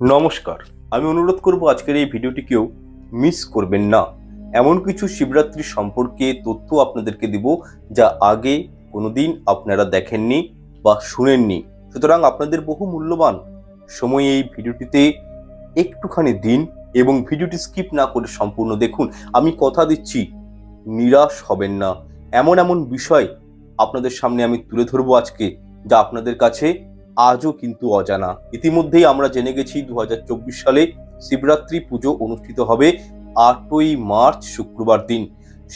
নমস্কার। আমি অনুরোধ করব আজকের এই ভিডিওটি কেউ মিস করবেন না। এমন কিছু শিবরাত্রি সম্পর্কে তথ্য আপনাদেরকে দিব যা আগে কোনোদিন আপনারা দেখেননি বা শুনেননি। সুতরাং আপনাদের বহু মূল্যবান সময় এই ভিডিওটিতে একটুখানি দিন এবং ভিডিওটি স্কিপ না করে সম্পূর্ণ দেখুন। আমি কথা দিচ্ছি, নিরাশ হবেন না। এমন এমন বিষয় আপনাদের সামনে আমি তুলে ধরবো আজকে যা আপনাদের কাছে আজও কিন্তু অজানা। ইতিমধ্যেই আমরা জেনে গেছি দু হাজার চব্বিশ সালে শিবরাত্রি পুজো অনুষ্ঠিত হবে আটই মার্চ শুক্রবার দিন।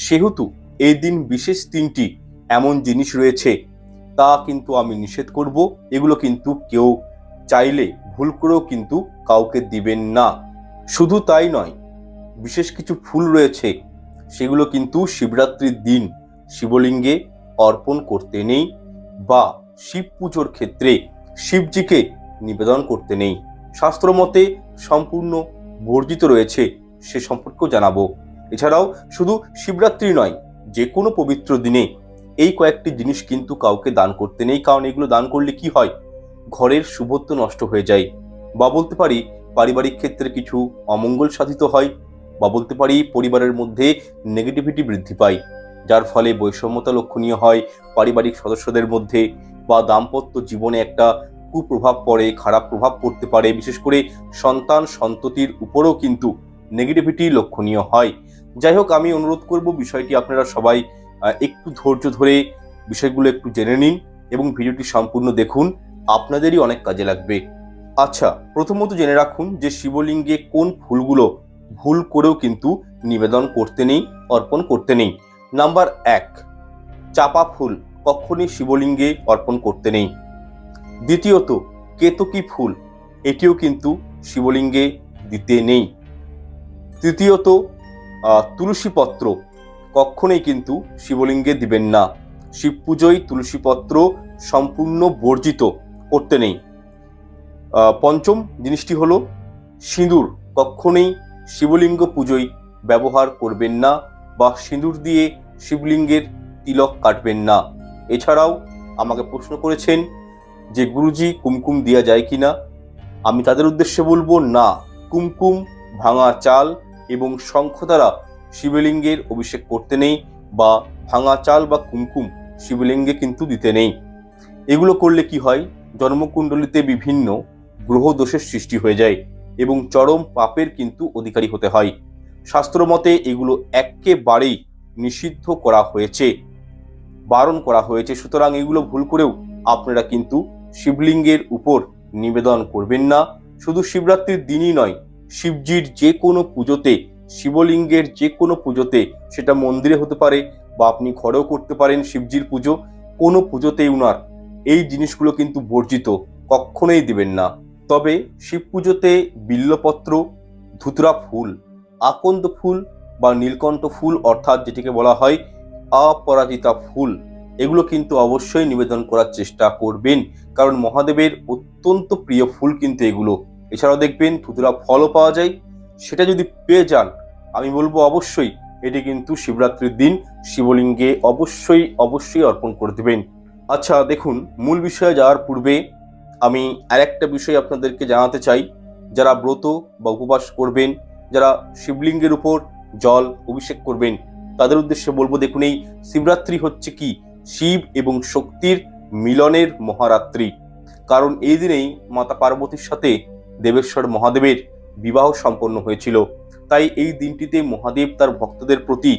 সেহেতু এই দিন বিশেষ তিনটি এমন জিনিস রয়েছে, তা কিন্তু আমি নিষেধ করব। এগুলো কিন্তু কেউ চাইলে ভুল করেও কিন্তু কাউকে দিবেন না। শুধু তাই নয়, বিশেষ কিছু ফুল রয়েছে, সেগুলো কিন্তু শিবরাত্রির দিন শিবলিঙ্গে অর্পণ করতে নেই বা শিব পুজোর ক্ষেত্রে শিবজিকে নিবেদন করতে নেই। শাস্ত্র মতে সম্পূর্ণ বর্জিত রয়েছে, সে সম্পর্কেও জানাব। এছাড়াও শুধু শিবরাত্রি নয় যে কোনো পবিত্র দিনে এই কয়েকটি জিনিস কিন্তু কাউকে দান করতে নেই, কারণ এগুলো দান করলে কি হয়? ঘরের শুভত্ব নষ্ট হয়ে যায়। বা বলতে পারি, পারিবারিক ক্ষেত্রে কিছু অমঙ্গল সাধিত হয়, বা বলতে পারি, পরিবারের মধ্যে নেগেটিভিটি বৃদ্ধি পায়। যার ফলে বৈষম্যতা লক্ষণীয় হয় পারিবারিক সদস্যদের মধ্যে বা দাম্পত্য জীবনে একটা কুপ্রভাব পড়ে, খারাপ প্রভাব পড়তে পারে। বিশেষ করে সন্তান সন্ততির উপরেও কিন্তু নেগেটিভিটি লক্ষণীয় হয়। যাই হোক, আমি অনুরোধ করব বিষয়টি আপনারা সবাই একটু ধৈর্য ধরে বিষয়গুলো একটু জেনে নিন এবং ভিডিওটি সম্পূর্ণ দেখুন। আপনাদেরই অনেক কাজে লাগবে। আচ্ছা প্রথমত জেনে রাখুন যে শিবলিঙ্গে কোন ফুলগুলো ভুল করেও কিন্তু নিবেদন করতে নেই, অর্পণ করতে নেই। নাম্বার এক, চাপা ফুল কখনই শিবলিঙ্গে অর্পণ করতে নেই। দ্বিতীয়ত, কেতকী ফুল, এটিও কিন্তু শিবলিঙ্গে দিতে নেই। তৃতীয়ত তুলসীপত্র তুলসী পত্র কখনোই কিন্তু শিবলিঙ্গে দিবেন না। শিব পুজোয় তুলসীপত্র সম্পূর্ণ বর্জিত করতে নেই। পঞ্চম জিনিসটি হলো, সিঁদুর কখনোই শিবলিঙ্গ পুজোয় ব্যবহার করবেন না বা সিঁদুর দিয়ে শিবলিঙ্গের তিলক কাটবেন না। এছাড়াও আমাকে প্রশ্ন করেছেন যে, গুরুজি, কুমকুম দেওয়া যায় কিনা আমি তাদের উদ্দেশ্যে বলব, না। কুমকুম, ভাঙা চাল এবং শঙ্খ দ্বারা শিবলিঙ্গের অভিষেক করতে নেই বা ভাঙা চাল বা কুমকুম শিবলিঙ্গে কিন্তু দিতে নেই। এগুলো করলে কি হয়? জন্মকুণ্ডলিতে বিভিন্ন গ্রহ দোষের সৃষ্টি হয়ে যায় এবং চরম পাপের কিন্তু অধিকারী হতে হয়। শাস্ত্রমতে এগুলো একেবারেই নিষিদ্ধ করা হয়েছে, বারণ করা হয়েছে। সুতরাং এগুলো ভুল করেও আপনারা কিন্তু শিবলিঙ্গের উপর নিবেদন করবেন না। শুধু শিবরাত্রির দিনই নয়, শিবজির যে কোনো পুজোতে, শিবলিঙ্গের যে কোনো পুজোতে সেটা মন্দিরে হতে পারে বা আপনি ঘরেও করতে পারেন শিবজির পুজো। কোনো পুজোতেই উনার এই জিনিসগুলো কিন্তু বর্জিত কখনোই দিবেন না। তবে শিব পুজোতে বিল্লপত্র, ধুতরা ফুল, আকন্দ ফুল বা নীলকণ্ঠ ফুল অর্থাৎ যেটিকে বলা হয় অপরাজিতা ফুল, এগুলো কিন্তু অবশ্যই নিবেদন করার চেষ্টা করবেন। কারণ মহাদেবের অত্যন্ত প্রিয় ফুল কিন্তু এগুলো। এছাড়াও দেখবেন ধুতরা ফলও পাওয়া যায়। সেটা যদি পেয়ে যান, আমি বলব অবশ্যই এটি কিন্তু শিবরাত্রির দিন শিবলিঙ্গে অবশ্যই অবশ্যই অর্পণ করে দেবেন। আচ্ছা দেখুন, মূল বিষয়ে যাওয়ার পূর্বে আমি আরেকটা বিষয় আপনাদেরকে জানাতে চাই। যারা ব্রত বা উপবাস করবেন, যারা শিবলিঙ্গের উপর জল অভিষেক করবেন। তাদের উদ্দেশ্যে বলব, দেখুন এই শিবরাত্রি হচ্ছে কি? শিব এবং শক্তির মিলনের মহারাত্রি। কারণ এই দিনেই মাতা পার্বতীর সাথে দেবেশ্বর মহাদেবের বিবাহ সম্পন্ন হয়েছিল। তাই এই দিনটিতে মহাদেব তার ভক্তদের প্রতি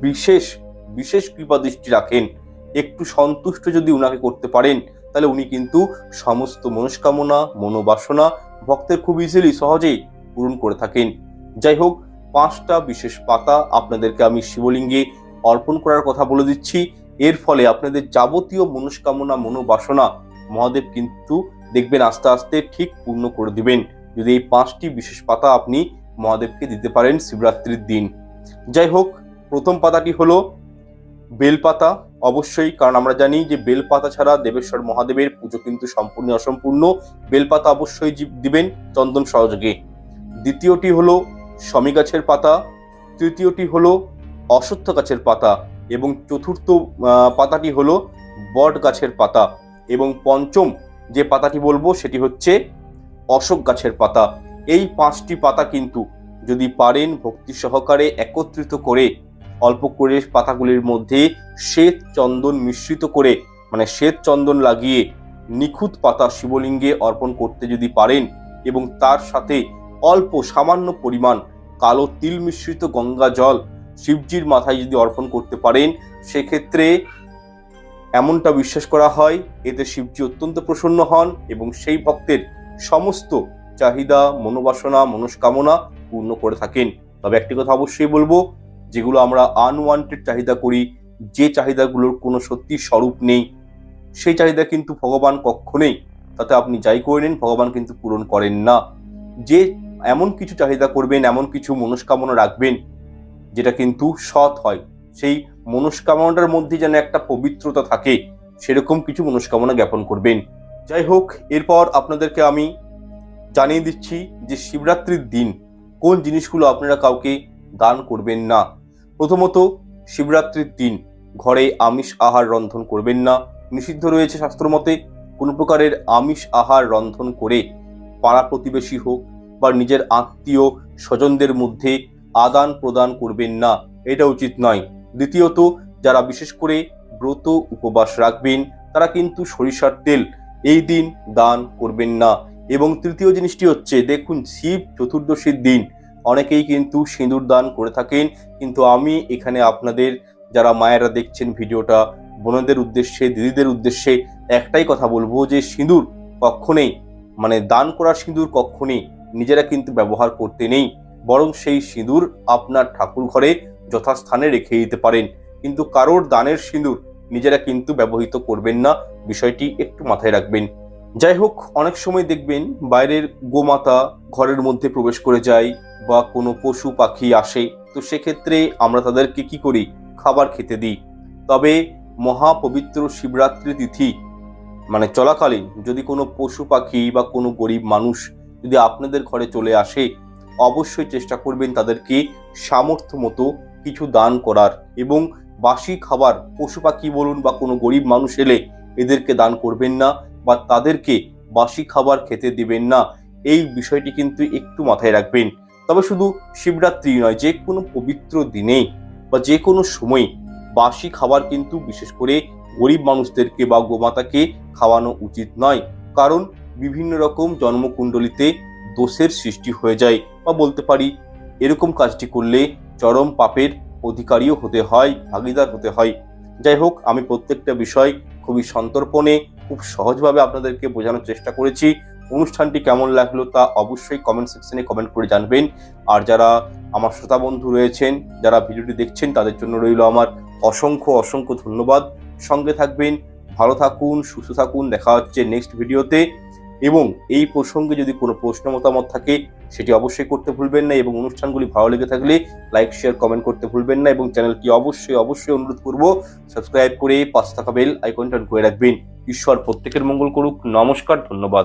বিশেষ বিশেষ কৃপা দৃষ্টি রাখেন। একটু সন্তুষ্ট যদি উনাকে করতে পারেন, তাহলে উনি কিন্তু সমস্ত মনস্কামনা, মনোবাসনা ভক্তের খুব ইজিলি সহজেই পূরণ করে থাকেন। যাই হোক পাঁচটা বিশেষ পাতা আপনাদেরকে আমি শিবলিঙ্গে অর্পণ করার কথা বলে দিচ্ছি। এর ফলে আপনাদের যাবতীয় মনস্কামনা, মনোবাসনা মহাদেব কিন্তু দেখবেন আস্তে আস্তে ঠিক পূর্ণ করে দিবেন। যদি এই পাঁচটি বিশেষ পাতা আপনি মহাদেবকে দিতে পারেন শিবরাত্রির দিন। যাই হোক, প্রথম পাতাটি হলো বেলপাতা। অবশ্যই, কারণ আমরা জানি যে বেলপাতা ছাড়া দেবেশ্বর মহাদেবের পুজো কিন্তু সম্পূর্ণ অসম্পূর্ণ। বেলপাতা অবশ্যই দিবেন চন্দন সহযোগে। দ্বিতীয়টি হলো শমী গাছের পাতা, তৃতীয়টি হলো অশ্বত্থ গাছের পাতা এবং চতুর্থ পাতাটি হলো বট গাছের পাতা এবং পঞ্চম যে পাতাটি বলব সেটি হচ্ছে অশোক গাছের পাতা। এই পাঁচটি পাতা কিন্তু যদি পারেন ভক্তি সহকারে একত্রিত করে, অল্প করে পাতাগুলির মধ্যে শ্বেত চন্দন মিশ্রিত করে মানে শ্বেত চন্দন লাগিয়ে নিখুঁত পাতা শিবলিঙ্গে অর্পণ করতে যদি পারেন এবং তার সাথে অল্প সামান্য পরিমাণ কালো তিল মিশ্রিত গঙ্গা জল শিবজির মাথায় যদি অর্পণ করতে পারেন, সেক্ষেত্রে এমনটা বিশ্বাস করা হয়, এতে শিবজি অত্যন্ত প্রসন্ন হন এবং সেই ভক্তের সমস্ত চাহিদা, মনোবাসনা, মনস্কামনা পূর্ণ করে থাকেন। তবে একটি কথা অবশ্যই বলব, যেগুলো আমরা আনওয়ান্টেড চাহিদা করি, যে চাহিদাগুলোর কোনো সত্যি স্বরূপ নেই, সেই চাহিদা কিন্তু ভগবান কখনোই তাতে আপনি যাই করে নিন, ভগবান কিন্তু পূরণ করেন না। যে এমন কিছু চাহিদা করবেন, এমন কিছু মনস্কামনা রাখবেন, যেটা কিন্তু সৎ হয়। সেই মনস্কামনাটার মধ্যে যেন একটা পবিত্রতা থাকে, সেরকম কিছু মনস্কামনা জ্ঞাপন করবেন। যাই হোক, এরপর আপনাদেরকে আমি জানিয়ে দিচ্ছি যে শিবরাত্রির দিন কোন জিনিসগুলো আপনারা কাউকে দান করবেন না। প্রথমত, শিবরাত্রির দিন ঘরে আমিষ আহার রন্ধন করবেন না। নিষিদ্ধ রয়েছে শাস্ত্রমতে কোনো প্রকারের আমিষ আহার রন্ধন করে পাড়া প্রতিবেশী হোক বা নিজের আত্মীয় স্বজনদের মধ্যে আদান প্রদান করবেন না। এটা উচিত নয়। দ্বিতীয়ত, যারা বিশেষ করে ব্রত উপবাস রাখবেন, তারা কিন্তু সরিষার তেল এই দিন দান করবেন না। এবং তৃতীয় জিনিসটি হচ্ছে, দেখুন, শিব চতুর্দশীর দিন, অনেকেই কিন্তু সিঁদুর দান করে থাকেন, কিন্তু আমি এখানে আপনাদের, যারা মায়েরা দেখছেন ভিডিওটা, বোনদের উদ্দেশ্যে, দিদিদের উদ্দেশ্যে একটাই কথা বলব যে, সিঁদুর কখনোই মানে দান করা সিঁদুর কখনই নিজেরা কিন্তু ব্যবহার করতে নেই। বরং সেই সিঁদুর আপনার ঠাকুর ঘরে যথাস্থানে রেখে দিতে পারেন। কিন্তু কারোর দানের সিঁদুর নিজেরা কিন্তু ব্যবহৃত করবেন না, বিষয়টি একটু মাথায় রাখবেন। যাই হোক, অনেক সময় দেখবেন বাইরের গোমাতা ঘরের মধ্যে প্রবেশ করে যায় বা কোনো পশু পাখি আসে। তো সেক্ষেত্রে আমরা তাদেরকে কি করি? খাবার খেতে দিই। তবে মহাপবিত্র শিবরাত্রি তিথি মানে চলাকালীন যদি কোনো পশু পাখি বা কোনো গরিব মানুষ যদি আপনাদের ঘরে চলে আসে, অবশ্যই চেষ্টা করবেন তাদেরকে সামর্থ্য মতো কিছু দান করার এবং বাসি খাবার, পশু পাখি বলুন বা কোনো গরিব মানুষ এলে এদেরকে দান করবেন না বা তাদেরকে বাসি খাবার খেতে দিবেন না। এই বিষয়টি কিন্তু একটু মাথায় রাখবেন। তবে শুধু শিবরাত্রি নয়, যে কোনো পবিত্র দিনে বা যে কোনো সময় বাসি খাবার কিন্তু বিশেষ করে গরিব মানুষদেরকে বা গোমাতাকে খাওয়ানো উচিত নয়। কারণ বিভিন্ন রকম জন্মকুণ্ডলিতে দোষের সৃষ্টি হয়ে যায় বা বলতে পারি এরকম কাজটি করলে চরম পাপের অধিকারীও হতে হয়, ভাগিদার হতে হয়। যাই হোক, আমি প্রত্যেকটা বিষয় খুবই সন্তর্পণে, খুব সহজভাবে আপনাদেরকে বোঝানোর চেষ্টা করেছি। অনুষ্ঠানটি কেমন লাগল তা অবশ্যই কমেন্ট সেকশনে কমেন্ট করে জানবেন। আর যারা আমার শ্রোতা বন্ধু রয়েছেন, যারা ভিডিওটি দেখছেন, তাদের জন্য রইল আমার অসংখ্য অসংখ্য ধন্যবাদ। সঙ্গে থাকবেন, ভালো থাকুন, সুস্থ থাকুন। দেখা হচ্ছে নেক্সট ভিডিওতে এবং এই প্রসঙ্গে যদি কোনো প্রশ্ন মতামত থাকে, সেটি অবশ্যই করতে ভুলবেন না এবং অনুষ্ঠানগুলি ভালো লেগে থাকলে লাইক শেয়ার কমেন্ট করতে ভুলবেন না এবং চ্যানেলটি অবশ্যই অবশ্যই অনুরোধ করব সাবস্ক্রাইব করে পাঁচ থাকা বেল আইকনটা করে রাখবেন। ঈশ্বর প্রত্যেকের মঙ্গল করুক। নমস্কার, ধন্যবাদ।